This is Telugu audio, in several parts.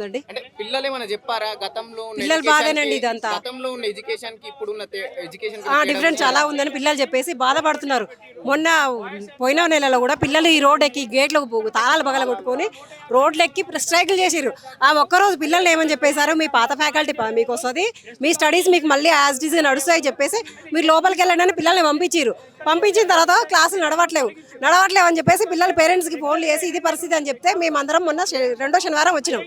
అవుతుందండి అంటే పిల్లలు ఏమైనా చెప్పారా? గతంలో పిల్లలు బాధేనండి ఇదంతా. గతంలో ఉన్న ఎడ్యుకేషన్కి ఇప్పుడు ఉన్న ఎడ్యుకేషన్ ఆ డిఫరెన్స్ చాలా ఉందని పిల్లలు చెప్పేసి బాధపడుతున్నారు. మొన్న పోయిన నెలలో కూడా పిల్లలు ఈ రోడ్ ఎక్కి గేట్లు తాళాలు పగల కొట్టుకొని రోడ్లు ఎక్కి స్ట్రైకులు చేసిర్రు. ఆ ఒక్కరోజు పిల్లల్ని ఏమని చెప్పేశారు? మీ పాత ఫ్యాకల్టీ మీకు వస్తుంది మీ స్టడీస్ మీకు మళ్ళీ యాజ్ డిజ్ నడుస్తాయి చెప్పేసి మీరు లోపలికి వెళ్ళండి అని పిల్లల్ని పంపించారు పంపించిన తర్వాత క్లాసులు నడవట్లేవు. నడవట్లేవు అని చెప్పేసి పిల్లల పేరెంట్స్కి ఫోన్లు చేసి ఇది పరిస్థితి అని చెప్తే మేమందరం మొన్న రెండో శనివారం వచ్చినాం.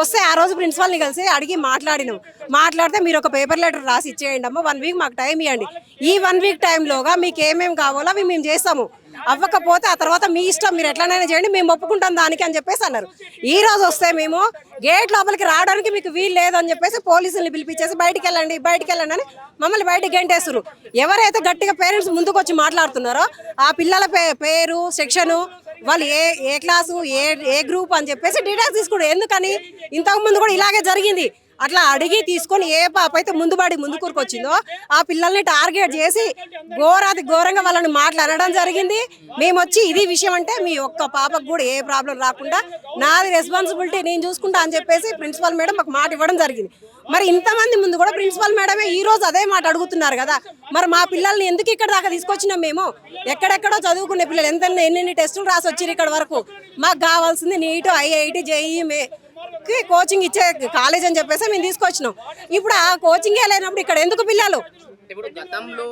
వస్తే ఆ రోజు ప్రిన్సిపాల్ని కలిసి అడిగి మాట్లాడినాం. మాట్లాడితే మీరు ఒక పేపర్ లెటర్ రాసి ఇచ్చేయండి అమ్మ వన్ వీక్ మాకు టైం ఇవ్వండి ఈ వన్ వీక్ టైంలోగా మీకు ఏమేమి కావాలో అవి మేము చేస్తాము. అవ్వకపోతే ఆ తర్వాత మీ ఇష్టం మీరు ఎట్లనైనా చేయండి మేము ఒప్పుకుంటాం దానికి అని చెప్పేసి అన్నారు. ఈ రోజు వస్తే మేము గేట్ లోపలికి రావడానికి మీకు వీలు లేదు అని చెప్పేసి పోలీసుల్ని పిలిపించేసి బయటికి వెళ్ళండి బయటికి వెళ్ళండి అని మమ్మల్ని బయటికి గెంటేస్తారు ఎవరైతే గట్టిగా పేరెంట్స్ ముందుకు వచ్చి మాట్లాడుతున్నారో ఆ పిల్లల పే పేరు సెక్షను వాళ్ళు ఏ ఏ క్లాసు ఏ ఏ గ్రూప్ అని చెప్పేసి డీటెయిల్స్ తీసుకుంటారు. ఎందుకని? ఇంతకు ముందు కూడా ఇలాగే జరిగింది. అట్లా అడిగి తీసుకొని ఏ పాప అయితే ముందుబడి ముందు కూరుకొచ్చిందో ఆ పిల్లల్ని టార్గెట్ చేసి ఘోరాది ఘోరంగా వాళ్ళని మాట్లాడడం జరిగింది. మేము వచ్చి ఇది విషయం అంటే మీ ఒక్క పాపకు కూడా ఏ ప్రాబ్లం రాకుండా నాది రెస్పాన్సిబిలిటీ నేను చూసుకుంటా అని చెప్పేసి ప్రిన్సిపల్ మేడం మాకు మాట ఇవ్వడం జరిగింది. మరి ఇంతమంది ముందు కూడా ప్రిన్సిపల్ మేడమే ఈ రోజు అదే మాట అడుగుతున్నారు కదా. మరి మా పిల్లల్ని ఎందుకు ఇక్కడ దాకా తీసుకొచ్చినాం మేము? ఎక్కడెక్కడో చదువుకునే పిల్లలు ఎంత ఎన్ని టెస్టులు రాసి వచ్చారు ఇక్కడ వరకు? మాకు కావాల్సింది నీటు ఐఐటి జేఈ కి కోచింగ్ ఇచ్చే కాలేజ్ అని చెప్పేసి మేము తీసుకొచ్చినాం. ఇప్పుడు ఆ కోచింగే లేనప్పుడు ఇక్కడ ఎందుకు పిల్లలు? ఇప్పుడు గతంలో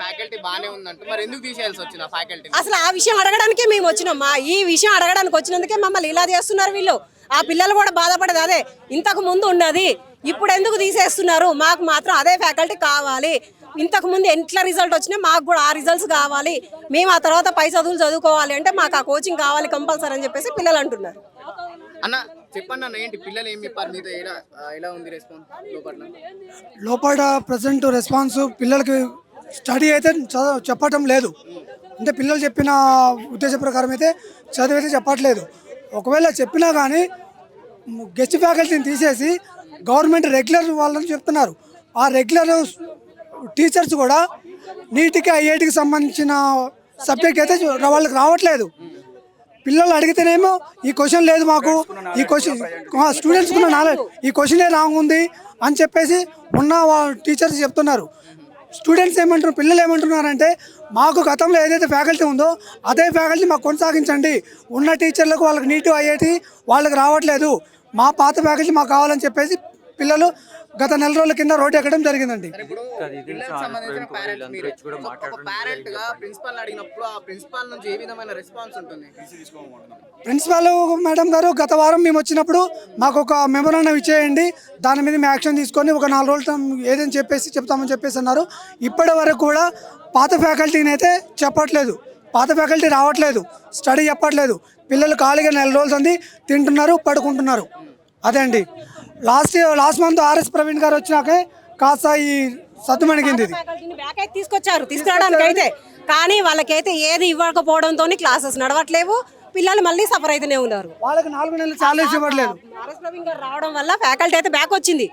ఫ్యాకల్టీ బానే ఉందంట. మరి ఎందుకు తీసేయాల్సి వచ్చింది ఆ ఫ్యాకల్టీ అసలు ఆ విషయం అడగడానికే మేము వచ్చినాం. మా ఈ విషయం అడగడానికి వచ్చినందుకే మమ్మల్ని ఇలా చేస్తున్నారు వీళ్ళు. ఆ పిల్లలు కూడా బాధపడేది అదే ఇంతకు ముందు ఉన్నది. ఇప్పుడు ఎందుకు తీసేస్తున్నారు? మాకు మాత్రం అదే ఫ్యాకల్టీ కావాలి. ఇంతకు ముందు ఎట్లా రిజల్ట్ వచ్చినా మాకు కూడా ఆ రిజల్ట్స్ కావాలి. మేము ఆ తర్వాత పై చదువులు చదువుకోవాలి అంటే మాకు ఆ కోచింగ్ కావాలి కంపల్సరీ అని చెప్పేసి పిల్లలు అంటున్నారు. అన్న చెప్పండి అన్న ఏంటి పిల్లలు ఏం చెప్పారు? మీతో ఎలా ఎలా ఉంది రెస్పాన్స్ లోపల? లోపల ప్రజెంట్ రెస్పాన్స్ పిల్లలకి స్టడీ అయితే చెప్పటం లేదు. అంటే పిల్లలు చెప్పిన ఉద్దేశ ప్రకారం అయితే చదువు అయితే చెప్పట్లేదు. ఒకవేళ చెప్పినా కానీ గెస్ట్ ఫ్యాకల్టీని తీసేసి గవర్నమెంట్ రెగ్యులర్ వాళ్ళని చెప్తున్నారు. ఆ రెగ్యులర్ టీచర్స్ కూడా నీటికి ఐఐటికి సంబంధించిన సబ్జెక్ట్ అయితే వాళ్ళకి రావట్లేదు. పిల్లలు అడిగితేనేమో ఈ క్వశ్చన్ లేదు మాకు. ఈ క్వశ్చన్ స్టూడెంట్స్ ఉన్న నాలెడ్జ్ ఈ క్వశ్చనే రాంగ్ ఉంది అని చెప్పేసి ఉన్న టీచర్స్ చెప్తున్నారు. స్టూడెంట్స్ ఏమంటున్నారు పిల్లలు ఏమంటున్నారంటే మాకు గతంలో ఏదైతే ఫ్యాకల్టీ ఉందో అదే ఫ్యాకల్టీ మాకు కొనసాగించండి. ఉన్న టీచర్లకు వాళ్ళకి నీటు ఐఐటి వాళ్ళకి రావట్లేదు. మా పాత ఫ్యాకల్టీ మాకు కావాలని చెప్పేసి పిల్లలు గత నెల రోజుల కింద రోడ్డు ఎక్కడం జరిగిందండి. ప్రిన్సిపల్ అడిగినప్పుడు ఆ ప్రిన్సిపాల్ నుంచి ఏ విధమైన రెస్పాన్స్ ఉంటుంది? ప్రిన్సిపాల్ మేడం గారు గత వారం మేము వచ్చినప్పుడు మాకు ఒక మెమోరాండం ఇచ్చేయండి దాని మీద మేము యాక్షన్ తీసుకొని ఒక నాలుగు రోజులు ఏదని చెప్పేసి చెప్తామని చెప్పేసి అన్నారు. ఇప్పటి వరకు కూడా పాత ఫ్యాకల్టీని అయితే చెప్పట్లేదు. పాత ఫ్యాకల్టీ రావట్లేదు. స్టడీ చెప్పట్లేదు. పిల్లలు ఖాళీగా నెల రోజులు ఉంది తింటున్నారు పడుకుంటున్నారు. అదే అండి. Last last month RS Praveen garu వచ్చినాకే కాస్త ఈ అయితే తీసుకొచ్చారు తీసుకురావడానికి అయితే కానీ వాళ్ళకైతే ఏది ఇవ్వకపోవడంతో క్లాసెస్ నడవట్లేవు. పిల్లలు మళ్ళీ సఫర్ అయితేనే ఉన్నారు. వాళ్ళకి నాలుగు నెలలు సాలరీస్ ఇవ్వట్లేదు. ఆర్ఎస్ ప్రవీణ్ గారు రావడం వల్ల ఫ్యాకల్టీ అయితే బ్యాక్ వచ్చింది.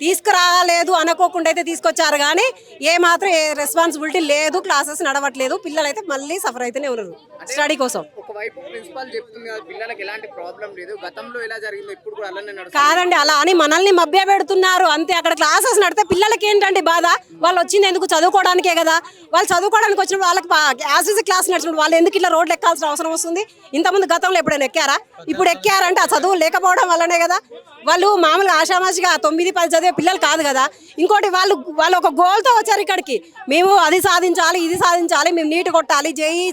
తీసుకురాలేదు అనుకోకుండా అయితే తీసుకొచ్చారు కానీ ఏ మాత్రం ఏ రెస్పాన్సిబిలిటీ లేదు క్లాసెస్ నడవట్లేదు పిల్లలు అయితే మళ్ళీ సఫర్ అయితేనే ఉన్నారు స్టడీ కోసం. ఒకవైపు ప్రిన్సిపాల్ చెప్తుంది కదా పిల్లలకి ఎలాంటి ప్రాబ్లం లేదు. గతంలో ఎలా జరిగిందో ఇప్పుడు కూడా అలానే నడుస్తుంది. కాదండి అలా అని మనల్ని మభ్య పెడుతున్నారు. అంతే అక్కడ క్లాసెస్ నడితే పిల్లలకి ఏంటండి బాధ? వాళ్ళు వచ్చింది ఎందుకు చదువుకోవడానికే కదా? వాళ్ళు చదువుకోవడానికి వచ్చినప్పుడు వాళ్ళకి యాజ్ ఇస్ క్లాస్ నడిచినప్పుడు వాళ్ళు ఎందుకు ఇట్లా రోడ్లు ఎక్కాల్సిన అవసరం వస్తుంది? ఇంతకుముందు గతంలో ఎప్పుడైనా ఎక్కారా? ఇప్పుడు ఎక్కారంటే ఆ చదువు లేకపోవడం వల్లనే కదా. వాళ్ళు మామూలుగా ఆషామాషిగా తొమ్మిది పది చదివే పిల్లలు కాదు కదా. ఇంకోటి వాళ్ళు వాళ్ళు ఒక గోల్తో వచ్చారు ఇక్కడికి. మేము అది సాధించాలి ఇది సాధించాలి మేము నీట్ కొట్టాలి జేఈ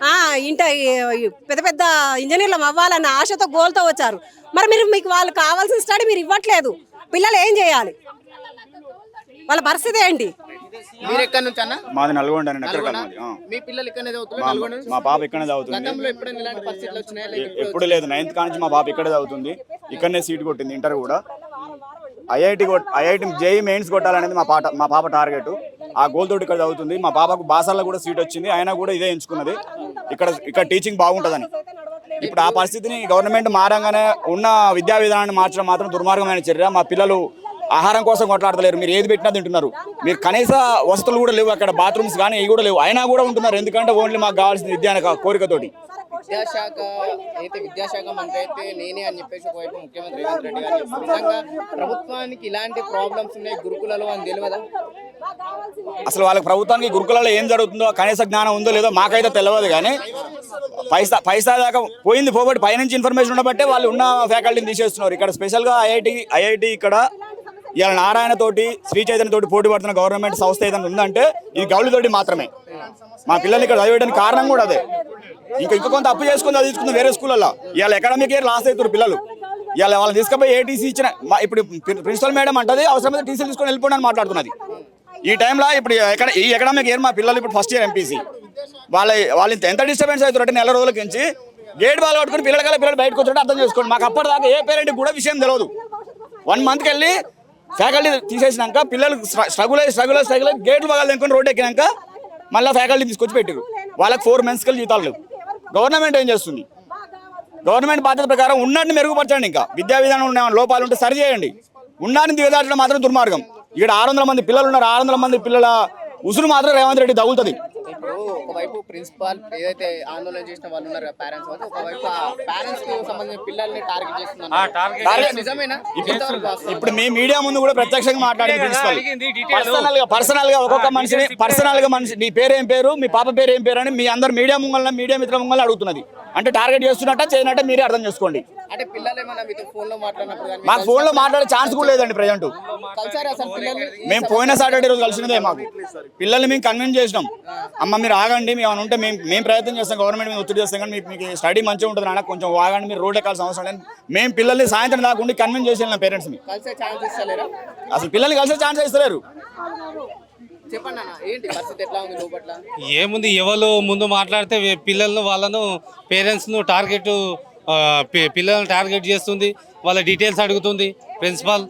ఆ, ఇంట పెద్ద పెద్ద ఇంజనీర్లు అవ్వాలన్న ఆశతో గోల్తో వచ్చారు. మరి మీరు మీకు వాళ్ళు కావాల్సిన స్టడీ మీరు ఇవ్వట్లేదు. పిల్లలు ఏం చేయాలి? వాళ్ళ పరిస్థితి ఏంటి? మీరు ఎక్కడి నుంచి అన్న? మాది నల్గొండ అండి ఎక్కడ. మీ పిల్లలు ఇక్కడనే చదువుతున్నారు మా నల్గొండ నుంచి? మా పాప ఇక్కడనే చదువుతుంది. గతంలో ఎప్పుడైనా ఇలాంటి పరిస్థితులు వచ్చినాయా? లేక ఇప్పుడు ఎప్పుడు లేదు నైన్త్ కానించి మా పాప ఇక్కడే చదువుతుంది. ఇక్కడనే సీట్ కొట్టింది ఇంటర్ కూడా. ఐఐటి ఐఐటి జేఈ మెయిన్స్ కొట్టాలనేది మా పాట మా పాప టార్గెట్. ఆ గోల్ తోటి ఇక్కడ చదువుతుంది. మా పాపకు బాసాల్లో కూడా సీట్ వచ్చింది. అయినా కూడా ఇదే ఎంచుకున్నది. ఇక్కడ ఇక్కడ టీచింగ్ బాగుంటుందని. ఇప్పుడు ఆ పరిస్థితిని గవర్నమెంట్ మారంగానే ఉన్న విద్యా విధానాన్ని మార్చడం మాత్రం దుర్మార్గమైన చర్య. మా పిల్లలు ఆహారం కోసం కొట్లాడతలేరు. మీరు ఏది పెట్టినా తింటున్నారు. మీరు కనీస వసతులు కూడా లేవు అక్కడ. బాత్రూమ్స్ కానీ ఇవి కూడా లేవు. అయినా కూడా ఉంటున్నారు. ఎందుకంటే ఓన్లీ మాకు కావాల్సిన విద్య కోరికతోటి విద్యాశాఖ అయితే విద్యాశాఖ మంత్రి అయితే నేనే అని చెప్పేసి ఒకవైపు ముఖ్యమంత్రి రేవంత్ రెడ్డి గారు నిజంగా ప్రభుత్వానికి ఇలాంటి ప్రాబ్లమ్స్ ఉన్నాయి గురుకులలో అని తెలియదా? అసలు వాళ్ళకి ప్రభుత్వానికి గురుకులలో ఏం జరుగుతుందో కనీస జ్ఞానం ఉందో లేదో మాకైతే తెలియదు కానీ పైసా పైసా దాకా పోయింది పోబట్టి పైనుంచి ఇన్ఫర్మేషన్ ఉండబట్టే వాళ్ళు ఉన్న ఫ్యాకల్టీని తీసేస్తున్నారు. ఇక్కడ స్పెషల్గా ఐఐటి ఐఐటి ఇక్కడ ఇలా నారాయణ తోటి శ్రీ చైతన్య తోటి పోటీ పడుతున్న గవర్నమెంట్ సంస్థ ఏదైనా ఉందంటే ఇది గౌలితోటి మాత్రమే. మా పిల్లల్ని ఇక్కడ చదివేయడానికి కారణం కూడా అదే. ఇంకా ఇంకా కొంత అప్పు చేసుకుని చదివించుకుంది వేరే స్కూళ్ళలో ఇవాళ అకాడమిక్ ఇయర్ లాస్ అవుతారు పిల్లలు. ఇవాళ వాళ్ళని తీసుకుపోయి ఏటీసీ ఇచ్చిన మా- ఇప్పుడు ప్రిన్సిపల్ మేడం అంటది అవసరమైతే టీసీలు తీసుకొని వెళ్ళిపోండి అని మాట్లాడుతున్నది. ఈ టైంలో ఇప్పుడు ఎక్కడ ఈ ఎకనామిక్ ఇయర్ మా పిల్లలు ఇప్పుడు ఫస్ట్ ఇయర్ ఎంపీసీ వాళ్ళ వాళ్ళు ఇంత- ఎంత డిస్టర్బెన్స్ అవుతారంటే నెల రోజుల నుంచి గేట్ బాల్ పట్టుకుని పిల్లల కల పిల్లలు బయటకు వచ్చారంటే అర్థం చేసుకోండి. మాకు అప్పటిదాకా ఏ పేరెంట్ కూడా విషయం తెలియదు వన్ మంత్కి వెళ్ళి ఫ్యాకల్టీ తీసేసినాక పిల్లలు స్ట్రగుల్ అయ్యి స్ట్రగుల్ అయ్యి స్ట్రగుల్ అయ్యి గేట్లు బాగా అనుకుని రోడ్ ఎక్కినాక మళ్ళీ ఫ్యాకల్టీ తీసుకొచ్చి పెట్టారు వాళ్ళకి ఫోర్ మంత్స్కి వెళ్ళి జీతాలు లేవు. గవర్నమెంట్ ఏం చేస్తుంది? గవర్నమెంట్ బాధ్యత ప్రకారం ఉన్నాన్ని మెరుగుపరచండి ఇంకా. విద్యా విధానం ఉన్న లోపాలు ఉంటే సరి చేయండి. ఉన్నాన్ని దిగదాటడం మాత్రం దుర్మార్గం. ఇక్కడ ఆరు వందల మంది పిల్లలు ఉన్నారు. ఆరు వందల మంది పిల్లల ఉసురు మాత్రం రేవంత్ రెడ్డి తగులుతుంది. ఇప్పుడు ఒకవైపు ప్రిన్సిపాల్ ఏదైతే ఆందోళన చేసిన వాళ్ళు ఉన్నారు పేరెంట్స్ వాళ్ళు ఒకవైపు ఆ పేరెంట్స్కి సంబంధించిన పిల్లల్ని టార్గెట్ చేస్తున్నారు నిజమేనా? ఇప్పుడు మీ మీడియా ముందు కూడా ప్రత్యక్షంగా మాట్లాడింది ప్రిన్సిపల్ పర్సనల్గా పర్సనల్గా ఒక్కొక్క మనిషిని పర్సనల్గా మనిషి నీ పేరు ఏం పేరు మీ పాప పేరు ఏం పేరు అని మీ అందరు మీడియా ముంగల్ మీడియా మిత్రుల ముంగల్ అడుగుతున్నది. అంటే టార్గెట్ చేస్తున్నట్ట చేయనట్ట మీరే అర్థం చేసుకోండి. అంటే పిల్లలు ఏమన్నా మీతో ఫోన్లో మాట్లాడినప్పుడు కానీ మాకు ఫోన్లో మాట్లాడే ఛాన్స్ కూడా లేదండి ప్రజెంట్ కలిసారు అసలు పిల్లల్ని? మేము పోయిన సాటర్డే రోజు కలిసినదే మాకు. పిల్లల్ని మేము కన్విన్స్ చేసినాం. అమ్మ మీరు ఆగండి మేము ఏమైనా ఉంటే మేము మేము ప్రయత్నం చేస్తాం గవర్నమెంట్ మీద ఒత్తిడి చేస్తాం కానీ మీకు మీకు స్టడీ మంచిగా ఉంటుంది నాన్న కొంచెం ఆగండి మీరు రోడ్ ఎక్కాల్సిన అవసరం లేదు. మేము పిల్లల్ని సాయంత్రం దాకా ఉండి కన్విన్స్ చేసి వెళ్ళిన పేరెంట్స్ని కలిసే ఛాన్స్ ఇస్తలేరా? అసలు పిల్లల్ని కలిసే ఛాన్స్ ఇస్తలేరు. అన్న ఏముంది ఎవరు ముందు మాట్లాడితే పిల్లలను వాళ్ళను పేరెంట్స్ను టార్గెట్ పిల్లలను టార్గెట్ చేస్తుంది వాళ్ళ డీటెయిల్స్ అడుగుతుంది ప్రిన్సిపాల్